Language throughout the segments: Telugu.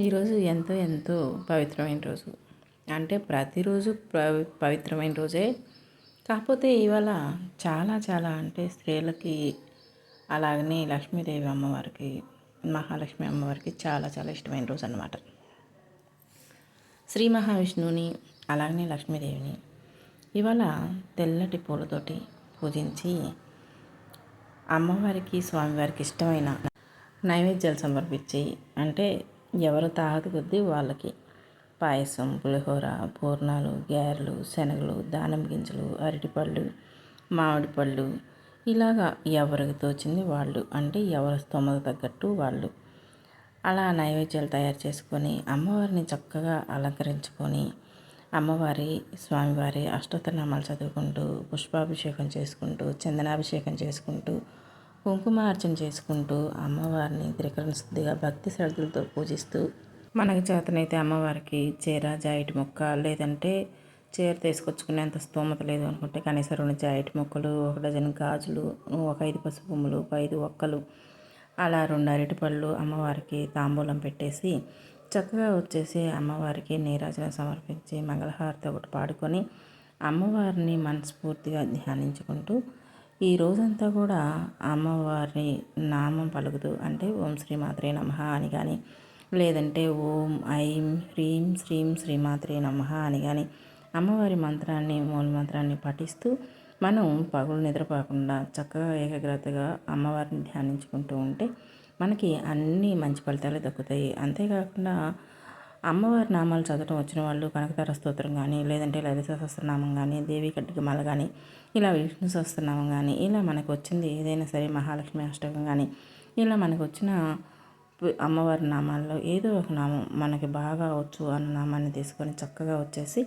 ఈరోజు ఎంతో ఎంతో పవిత్రమైన రోజు. అంటే ప్రతిరోజు పవిత్రమైన రోజే. కాకపోతే ఇవాళ చాలా చాలా అంటే స్త్రీలకి అలాగనే లక్ష్మీదేవి అమ్మవారికి మహాలక్ష్మి అమ్మవారికి చాలా చాలా ఇష్టమైన రోజు అనమాట శ్రీ మహావిష్ణువుని అలాగనే లక్ష్మీదేవిని ఇవాళ తెల్లటి పూలతోటి పూజించి అమ్మవారికి స్వామివారికి ఇష్టమైన నైవేద్యాలు సమర్పించి అంటే ఎవరు తాగదు కొద్దీ వాళ్ళకి పాయసం పులిహోర పూర్ణాలు గారెలు శనగలు దానం గింజలు అరటిపళ్ళు మామిడి పళ్ళు. ఇలాగా ఎవరికి తోచింది వాళ్ళు అంటే ఎవరి స్తోమత తగ్గట్టు వాళ్ళు. అలా నైవేద్యాలు తయారు చేసుకొని అమ్మవారిని చక్కగా అలంకరించుకొని అమ్మవారి స్వామివారి అష్టోత్తరనామాలు చదువుకుంటూ పుష్పాభిషేకం చేసుకుంటూ చందనాభిషేకం చేసుకుంటూ కుంకుమార్చన చేసుకుంటూ అమ్మవారిని త్రికరణ శుద్ధిగా భక్తి శ్రద్ధలతో పూజిస్తూ. మనకి చేతనైతే అమ్మవారికి చీర జాయిటి మొక్క లేదంటే చీర తీసుకొచ్చుకునేంత స్తోమత లేదు అనుకుంటే కనీసం రెండు జాయిటి మొక్కలు ఒక డజన్ గాజులు ఒక ఐదు పసుపు బొమ్మలు ఒక ఐదు ఒక్కలు అలా రెండు అరటిపళ్ళు అమ్మవారికి తాంబూలం పెట్టేసి చక్కగా వచ్చేసి అమ్మవారికి నీరాజన సమర్పించి మంగళహారతి ఒకటి పాడుకొని అమ్మవారిని మనస్ఫూర్తిగా ధ్యానించుకుంటూ ఈ రోజంతా కూడా అమ్మవారి నామం పలుకుతూ అంటే ఓం శ్రీ మాత్రే నమ అని కానీ లేదంటే ఓం ఐం హ్రీం శ్రీం శ్రీమాత్రే నమ అని కానీ అమ్మవారి మంత్రాన్ని మూల మంత్రాన్ని పఠిస్తూ మనం పగులు నిద్రపోకుండా చక్కగా ఏకాగ్రతగా అమ్మవారిని ధ్యానించుకుంటూ ఉంటే మనకి అన్ని మంచి ఫలితాలు దక్కుతాయి. అంతేకాకుండా అమ్మవారి నామాలు చదవటం వచ్చిన వాళ్ళు కనకతార స్తోత్రం కానీ లేదంటే లలిత సహస్రనామం కానీ దేవి కట్టికమాల కానీ ఇలా విష్ణు సహస్రనామం కానీ ఇలా మనకు వచ్చింది ఏదైనా సరే మహాలక్ష్మి అష్టకం కానీ ఇలా మనకు వచ్చిన అమ్మవారి నామాల్లో ఏదో ఒక నామం మనకి బాగా వచ్చు అన్న నామాన్ని తీసుకొని చక్కగా వచ్చేసి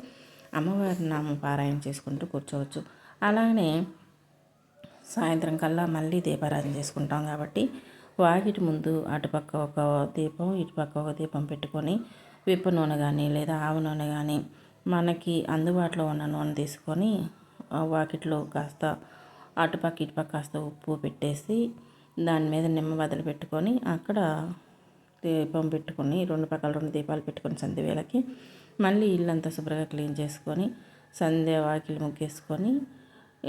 అమ్మవారి నామం పారాయణ చేసుకుంటూ కూర్చోవచ్చు. అలానే సాయంత్రం కల్లా మళ్ళీ దీపారాధన చేసుకుంటాం కాబట్టి వాకిటి ముందు అటుపక్క ఒక దీపం ఇటుపక్క ఒక దీపం పెట్టుకొని విప్ప నూనె కానీ లేదా ఆవు నూనె కానీ మనకి అందుబాటులో ఉన్న నూనె తీసుకొని వాకిట్లో కాస్త అటుపక్క ఇటుపక్క కాస్త ఉప్పు పెట్టేసి దాని మీద నిమ్మ బదులు పెట్టుకొని అక్కడ దీపం పెట్టుకొని రెండు పక్కల రెండు దీపాలు పెట్టుకొని సంధ్య వేళకి మళ్ళీ ఇల్లంతా శుభ్రంగా క్లీన్ చేసుకొని సంధ్య వాకిలి ముగ్గేసుకొని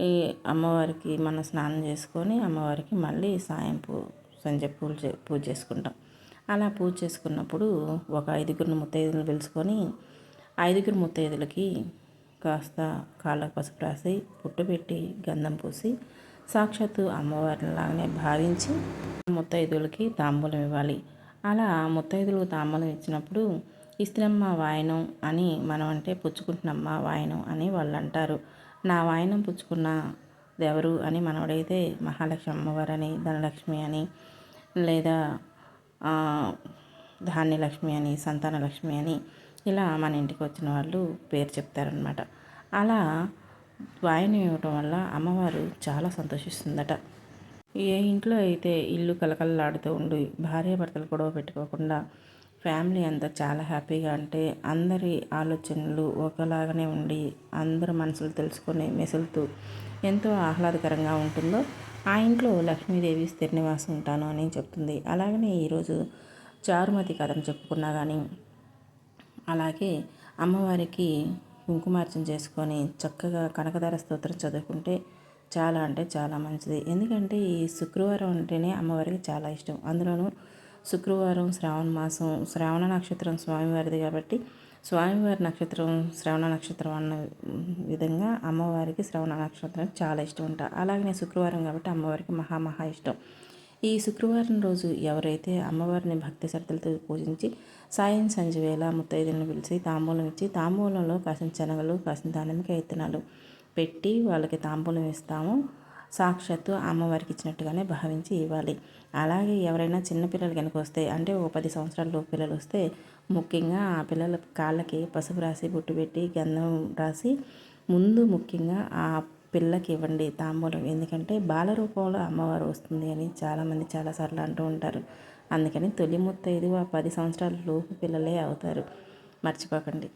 ఈ అమ్మవారికి మన స్నానం చేసుకొని అమ్మవారికి మళ్ళీ సాయం పూ సంజయ్ పూజ పూజ చేసుకుంటాం. అలా పూజ చేసుకున్నప్పుడు ఒక ఐదుగురిని ముత్తైదులను పిలుచుకొని ఐదుగురు ముత్తైదులకి కాస్త కాళ్ళకు పసుపు రాసి పుట్టు పెట్టి గంధం పూసి సాక్షాత్తు అమ్మవారిలాగానే భావించి ముత్తైదులకి తాంబూలం ఇవ్వాలి. అలా ముత్తైదులకు తాంబూలం ఇచ్చినప్పుడు ఇస్త్రమ్మ వాయనం అని మనం అంటే పుచ్చుకుంటున్నమ్మ వాయనం అని వాళ్ళు అంటారు నా వాయనం పుచ్చుకున్న ఎవరు అని మనవడైతే మహాలక్ష్మి అమ్మవారని ధనలక్ష్మి అని లేదా ధాన్యలక్ష్మి అని సంతానలక్ష్మి అని ఇలా మన ఇంటికి వచ్చిన వాళ్ళు పేరు చెప్తారనమాట అలా వాయిని ఇవ్వటం వల్ల అమ్మవారు చాలా సంతోషిస్తుందట. ఏ ఇంట్లో అయితే ఇల్లు కలకలలాడుతూ ఉండి భార్యాభర్తలు గొడవ పెట్టుకోకుండా ఫ్యామిలీ అంతా చాలా హ్యాపీగా అంటే అందరి ఆలోచనలు ఒకలాగానే ఉండి అందరి మనసులు తెలుసుకొని మెసులుతూ ఎంతో ఆహ్లాదకరంగా ఉంటుందో ఆ ఇంట్లో లక్ష్మీదేవి స్థిరనివాసం ఉంటాను అని చెప్తుంది. అలాగనే ఈరోజు చారుమతి కథను చెప్పుకున్నా కానీ అలాగే అమ్మవారికి కుంకుమార్చన చేసుకొని చక్కగా కనకదార స్తోత్రం చదువుకుంటే చాలా అంటే చాలా మంచిది. ఎందుకంటే ఈ శుక్రవారం అంటేనే అమ్మవారికి చాలా ఇష్టం. అందులోనూ శుక్రవారం శ్రావణ మాసం శ్రావణ నక్షత్రం స్వామివారిది కాబట్టి స్వామివారి నక్షత్రం శ్రవణ నక్షత్రం అన్న విధంగా అమ్మవారికి శ్రవణ నక్షత్రం చాలా ఇష్టం ఉంటా అలాగే శుక్రవారం కాబట్టి అమ్మవారికి మహా మహా ఇష్టం. ఈ శుక్రవారం రోజు ఎవరైతే అమ్మవారిని భక్తి శ్రద్ధలతో పూజించి సాయం సంజ వేళ ముత్తైదులను పిలిచి తాంబూలం ఇచ్చి తాంబూలంలో కాసిన శనగలు కాసిన దానిమిక ఇత్తనాలు పెట్టి వాళ్ళకి తాంబూలం ఇస్తాము. సాక్షాత్తు అమ్మవారికి ఇచ్చినట్టుగానే భావించి ఇవ్వాలి. అలాగే ఎవరైనా చిన్నపిల్లలు కనుక వస్తే అంటే ఓ పది సంవత్సరాల పిల్లలు వస్తే ముఖ్యంగా ఆ పిల్లల కాళ్ళకి పసుపు రాసి బొట్టు పెట్టి గంధం రాసి ముందు ముఖ్యంగా ఆ పిల్లకి ఇవ్వండి తాంబూలం. ఎందుకంటే బాల రూపంలో అమ్మవారు వస్తుంది అని చాలామంది చాలాసార్లు అంటూ ఉంటారు. అందుకని తొలి ముత్తైదు ఆ పది సంవత్సరాల లోపు పిల్లలే అవుతారు. మర్చిపోకండి.